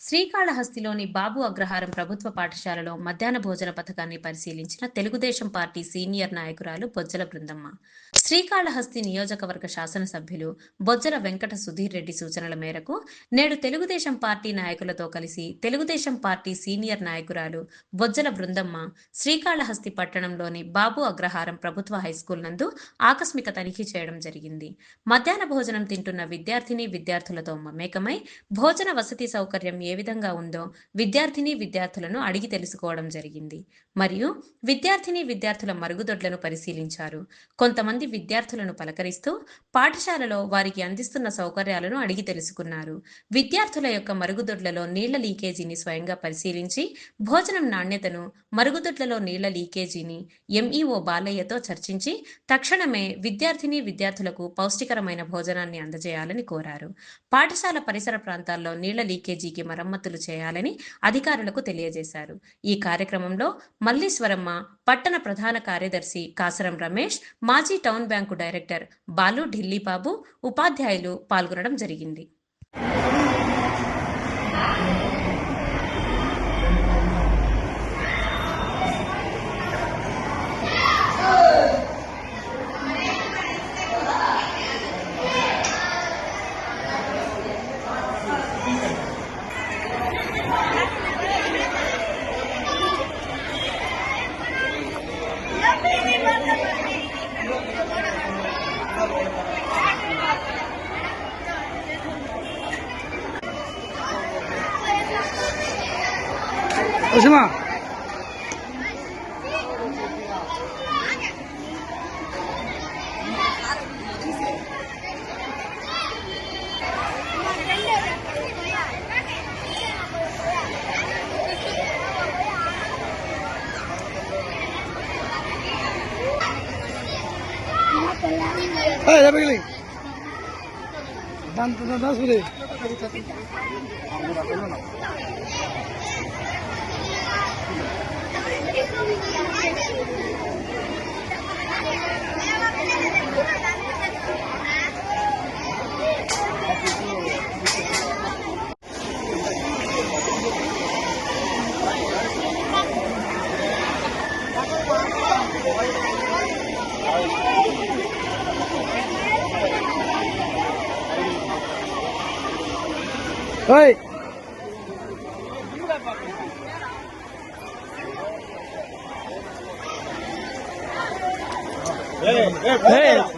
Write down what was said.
శ్రీకాళహస్తిలోని బాబు అగ్రహారం ప్రభుత్వ పాఠశాలలో మధ్యాహ్న భోజన పథకాన్ని పరిశీలించిన తెలుగుదేశం పార్టీ సీనియర్ నాయకురాలు బొజ్జల బృందమ్మ. శ్రీకాళహస్తి నియోజకవర్గ శాసనసభ్యులు బొజ్జల వెంకట సుధీర్ రెడ్డి సూచనల మేరకు నేడు తెలుగుదేశం పార్టీ నాయకులతో కలిసి తెలుగుదేశం పార్టీ సీనియర్ నాయకురాలు బొజ్జల బృందమ్మ శ్రీకాళహస్తి పట్టణంలోని బాబు అగ్రహారం ప్రభుత్వ హైస్కూల్ నందు ఆకస్మిక తనిఖీ చేయడం జరిగింది. మధ్యాహ్న భోజనం తింటున్న విద్యార్థిని విద్యార్థులతో మమేకమై భోజన వసతి సౌకర్యం ఏ విధంగా ఉందో విద్యార్థిని విద్యార్థులను అడిగి తెలుసుకోవడం జరిగింది. మరియు విద్యార్థిని విద్యార్థుల మరుగుదొడ్లను పరిశీలించారు. కొంతమంది విద్యార్థులను పలకరిస్తూ పాఠశాలలో వారికి అందిస్తున్న సౌకర్యాలను అడిగి తెలుసుకున్నారు. విద్యార్థుల యొక్క మరుగుదొడ్లలో నీళ్ళ లీకేజీని స్వయంగా పరిశీలించి భోజనం నాణ్యతను మరుగుదొడ్లలో నీళ్ళ లీకేజీని ఎంఈఓ బాలయ్యతో చర్చించి తక్షణమే విద్యార్థిని విద్యార్థులకు పౌష్టికరమైన భోజనాన్ని అందజేయాలని కోరారు. పాఠశాల పరిసర ప్రాంతాల్లో నీళ్ళ లీకేజీకి మరమ్మతులు చేయాలని అధికారులకు తెలియజేశారు. ఈ కార్యక్రమంలో మల్లీశ్వరమ్మ పట్టణ ప్రధాన కార్యదర్శి కాసరం రమేష్ మాజీ town bank director Balu Dillibabu ఉపాధ్యాయులు పాల్గొనడం జరిగింది. ওসীমা এই যাবে গেলি দান দাস বলে Hey, hey, hey.